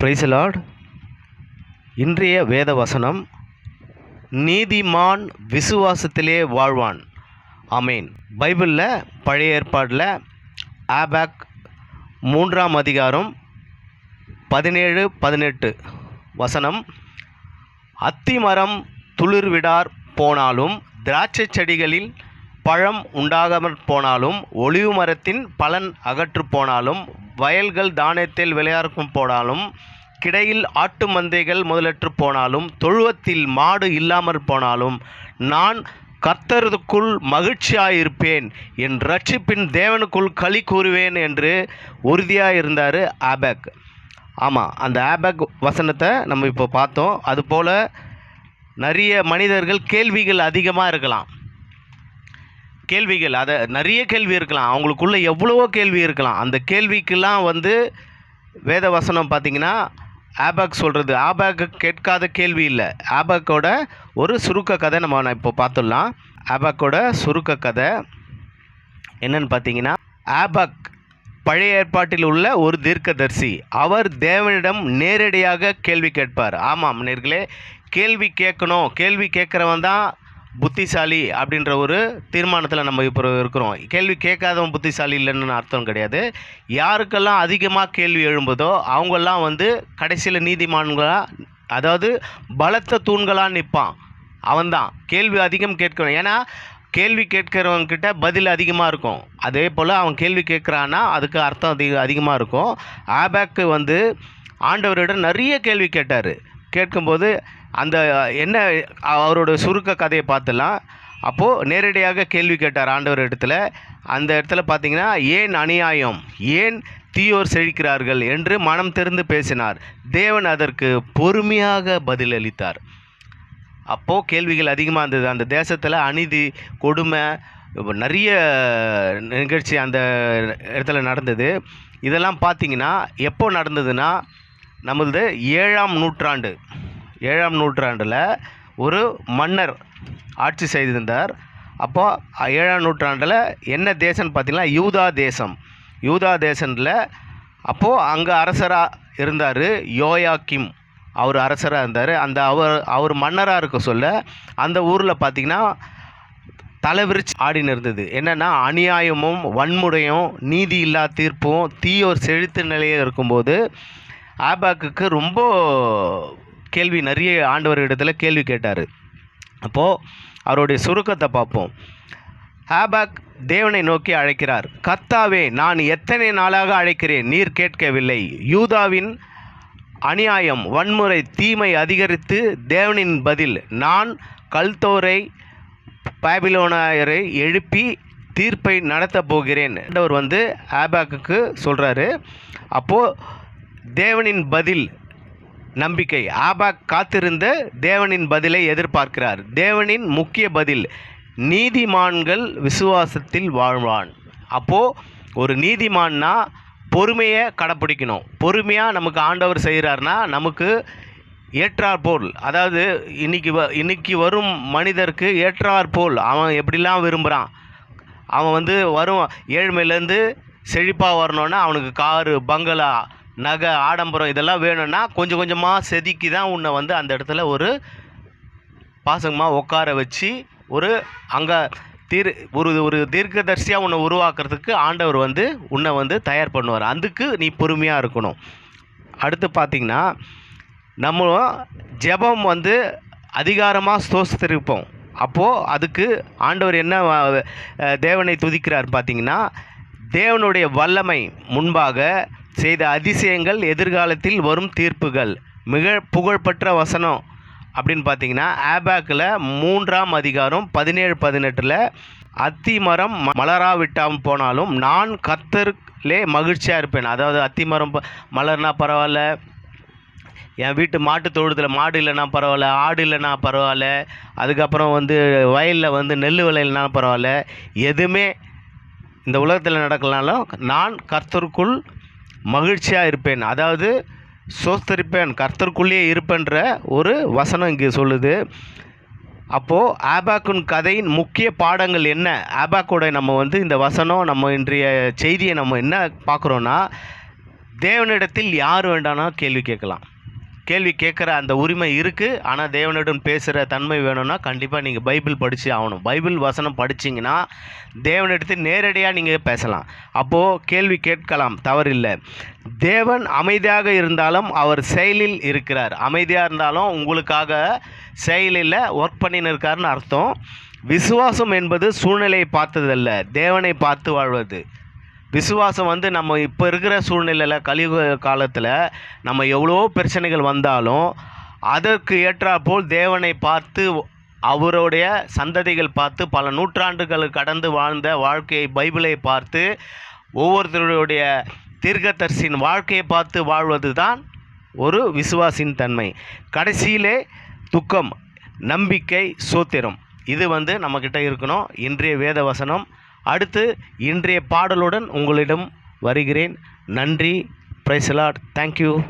பிரைசலாட் இன்றைய வேத வசனம் நீதிமான் விசுவாசத்திலே வாழ்வான். அமீன் பைபிளில் பழைய ஏற்பாடில் ஆபேக் மூன்றாம் அதிகாரம் பதினேழு பதினெட்டு வசனம் அத்திமரம் துளிர்விடார் போனாலும் திராட்சை செடிகளில் பழம் உண்டாகாமற் போனாலும் ஒளிவு மரத்தின் பலன் அகற்று போனாலும் வயல்கள் தானியத்தில் விளையாடும் போனாலும் கிடையில் ஆட்டு மந்தைகள் முதலற்று போனாலும் தொழுவத்தில் மாடு இல்லாமற் போனாலும் நான் கர்த்தருக்குள் மகிழ்ச்சியாயிருப்பேன் என் ரட்சிப்பின் தேவனுக்குள் களி கூறுவேன் என்று உறுதியாக இருந்தார் ஆபேக். ஆமாம் அந்த ஆபேக் வசனத்தை நம்ம இப்போ பார்த்தோம். அதுபோல் நிறைய மனிதர்கள் கேள்விகள் அதிகமாக இருக்கலாம். கேள்விகள் அதை நிறைய கேள்வி இருக்கலாம். அவங்களுக்குள்ளே எவ்வளவோ கேள்வி இருக்கலாம். அந்த கேள்விக்கெல்லாம் வந்து வேத வசனம் பார்த்திங்கன்னா ஆபாக் சொல்கிறது ஆபாக்கு கேட்காத கேள்வி இல்லை. ஆபாக்கோட ஒரு சுருக்க கதை நம்ம இப்போ பார்த்துடலாம் ஆபாக்கோட சுருக்க கதை என்னன்னு பார்த்தீங்கன்னா ஆபாக் பழைய ஏற்பாட்டில் உள்ள ஒரு தீர்க்கதர்சி. அவர் தேவனிடம் நேரடியாக கேள்வி கேட்பார். ஆமாம் நேர்களே கேள்வி கேட்கணும். கேள்வி கேட்குறவன் தான் புத்திசாலி அப்படின்ற ஒரு தீர்மானத்தில் நம்ம இப்போ இருக்கிறோம். கேள்வி கேட்காதவன் புத்திசாலி இல்லைன்னு அர்த்தம் கிடையாது. யாருக்கெல்லாம் அதிகமாக கேள்வி எழும்புதோ அவங்கெல்லாம் வந்து கடைசியில் நீதிமான்களாக அதாவது பலத்த தூண்களாக நிற்பான் அவன்தான். கேள்வி அதிகம் கேட்கணும் ஏன்னா கேள்வி கேட்கிறவங்கிட்ட பதில் அதிகமாக இருக்கும். அதே போல் அவன் கேள்வி கேட்குறான்னா அதுக்கு அர்த்தம் அதிக அதிகமாக இருக்கும். ஆபேக்கு வந்து ஆண்டவரிடம் நிறைய கேள்வி கேட்டார். கேட்கும்போது அந்த என்ன அவரோட சுருக்க கதையை பார்த்துலாம் அப்போது நேரடியாக கேள்வி கேட்டார் ஆண்டவர் இடத்துல. அந்த இடத்துல பார்த்தீங்கன்னா ஏன் அநியாயம்? ஏன் தீயோர் செழிக்கிறார்கள் என்று மனம் திறந்து பேசினார். தேவன் அதற்கு பொறுமையாக பதிலளித்தார். அப்போது கேள்விகள் அதிகமாக இருந்தது. அந்த தேசத்தில் அநீதி கொடுமை நிறைய நிகழ்ச்சி அந்த இடத்துல நடந்தது. இதெல்லாம் பார்த்தீங்கன்னா எப்போ நடந்ததுன்னா நம்மளது ஏழாம் நூற்றாண்டு. ஏழாம் நூற்றாண்டில் ஒரு மன்னர் ஆட்சி செய்திருந்தார். அப்போது ஏழாம் நூற்றாண்டில் என்ன தேசம்னு பார்த்தீங்கன்னா யூதா தேசம். யூதா தேசத்தில் அப்போது அங்கே அரசராக இருந்தார் யோயா கிம் அவர் அரசராக இருந்தார். அந்த அவர் அவர் மன்னராக இருக்க சொல்ல அந்த ஊரில் பார்த்திங்கன்னா தலைவிரிச்சு ஆடின்னு இருந்தது. என்னென்னா அநியாயமும் வன்முறையும் நீதி இல்லா தீர்ப்பும் தீயோர் செழித்த நிலையில் இருக்கும்போது ஆபாக்குக்கு ரொம்ப கேள்வி நிறைய ஆண்டவர் இடத்துல கேள்வி கேட்டார். அப்போது அவருடைய சுருக்கத்தை பார்ப்போம். ஹேபாக் தேவனை நோக்கி அழைக்கிறார் கர்த்தாவே நான் எத்தனை நாளாக அழைக்கிறேன்? நீர் கேட்கவில்லை. யூதாவின் அநியாயம் வன்முறை தீமை அதிகரித்து தேவனின் பதில் நான் கல்தோரை பாபிலோனாயரை எழுப்பி தீர்ப்பை நடத்தப் போகிறேன். அவர் வந்து ஹேபாக்கு சொல்கிறாரு அப்போது தேவனின் பதில் நம்பிக்கை. ஆபாக் காத்திருந்த தேவனின் பதிலை எதிர்பார்க்கிறார். தேவனின் முக்கிய பதில் நீதிமான்கள் விசுவாசத்தில் வாழ்வான். அப்போது ஒரு நீதிமான்னா பொறுமையை கடைப்பிடிக்கணும். பொறுமையாக நமக்கு ஆண்டவர் செய்கிறார்னா நமக்கு ஏற்றார் போல் அதாவது இன்னைக்கு வ இன்னைக்கு வரும் மனிதருக்கு ஏற்றார் போல் அவன் எப்படிலாம் விரும்புகிறான் அவன் வந்து வரும் ஏழ்மையிலேருந்து செழிப்பாக வரணுன்னா அவனுக்கு காரு பங்களா நகை ஆடம்பரம் இதெல்லாம் வேணும்னா கொஞ்சம் கொஞ்சமாக செதுக்கி தான் உன்னை வந்து அந்த இடத்துல ஒரு பாசமாக உட்கார வச்சு ஒரு அங்கே தீர் ஒரு ஒரு தீர்க்கதரிசியாக உன்னை உருவாக்குறதுக்கு ஆண்டவர் வந்து உன்னை வந்து தயார் பண்ணுவார். அதுக்கு நீ பொறுமையாக இருக்கணும். அடுத்து பார்த்திங்கன்னா நம்ம ஜெபம் வந்து அதிகாரமாக சோசித்திருப்போம் அப்போது அதுக்கு ஆண்டவர் என்ன தேவனை துதிக்கிறார் பார்த்திங்கன்னா தேவனுடைய வல்லமை முன்பாக செய்த அதிசயங்கள் எதிர்காலத்தில் வரும் தீர்ப்புகள். மிக புகழ்பெற்ற வசனம் அப்படின்னு பார்த்தீங்கன்னா ஆபேக்கில் மூன்றாம் அதிகாரம் பதினேழு பதினெட்டில் அத்தி மரம் ம- மலராவிட்டாம் போனாலும் நான் கத்தருக்கிலே மகிழ்ச்சியாக இருப்பேன். அதாவது அத்தி மரம் மலர்னா பரவாயில்ல. என் வீட்டு மாட்டு தொழுத்தில் மாடு இல்லைன்னா பரவாயில்ல ஆடு இல்லைன்னா பரவாயில்ல. அதுக்கப்புறம் வந்து வயலில் வந்து நெல் விளையலனா பரவாயில்ல. எதுவுமே இந்த உலகத்தில் நடக்கலனாலும் நான் கர்த்தருக்குள் மகிழ்ச்சியாக இருப்பேன். அதாவது சோஸ்தரிப்பேன் கர்த்தருக்குள்ளேயே இருப்பேன்ற ஒரு வசனம் இங்கே சொல்லுது. அப்போது ஆபாக்குன் கதையின் முக்கிய பாடங்கள் என்ன? ஆபாக்கோட நம்ம வந்து இந்த வசனம் நம்ம இன்றைய செய்தியை நம்ம என்ன பார்க்குறோன்னா தேவனிடத்தில் யார் வேண்டானா கேள்வி கேட்கலாம். கேள்வி கேட்குற அந்த உரிமை இருக்குது ஆனால் தேவனிடம் பேசுகிற தன்மை வேணும்னா கண்டிப்பாக நீங்கள் பைபிள் படித்து ஆகணும். பைபிள் வசனம் படிச்சிங்கன்னா தேவனிடத்து நேரடியாக நீங்கள் பேசலாம். அப்போது கேள்வி கேட்கலாம் தவறில்லை. தேவன் அமைதியாக இருந்தாலும் அவர் செயலில் இருக்கிறார். அமைதியாக இருந்தாலும் உங்களுக்காக செயலில் ஒர்க் பண்ணின்னு இருக்காருன்னு அர்த்தம். விசுவாசம் என்பது சூழ்நிலையை பார்த்ததல்ல. தேவனை பார்த்து வாழ்வது. விசுவாசம் வந்து நம்ம இப்போ இருக்கிற சூழ்நிலையில் கலியுக காலத்தில் நம்ம எவ்வளோ பிரச்சனைகள் வந்தாலும் அதற்கு ஏற்றாற்போல் தேவனை பார்த்து அவருடைய சந்ததிகள் பார்த்து பல நூற்றாண்டுகள் கடந்து வாழ்ந்த வாழ்க்கையை பைபிளை பார்த்து ஒவ்வொருத்தருடைய தீர்க்கதரிசியின் வாழ்க்கையை பார்த்து வாழ்வது தான் ஒரு விசுவாசின் தன்மை. கடைசியிலே துக்கம் நம்பிக்கை சூத்திரம். இது வந்து நம்மக்கிட்ட இருக்கணும். இன்றைய வேத வசனம் அடுத்து இன்றைய பாடலுடன் உங்களிடம் வருகிறேன். நன்றி. பிரைசலாட் தேங்க்யூ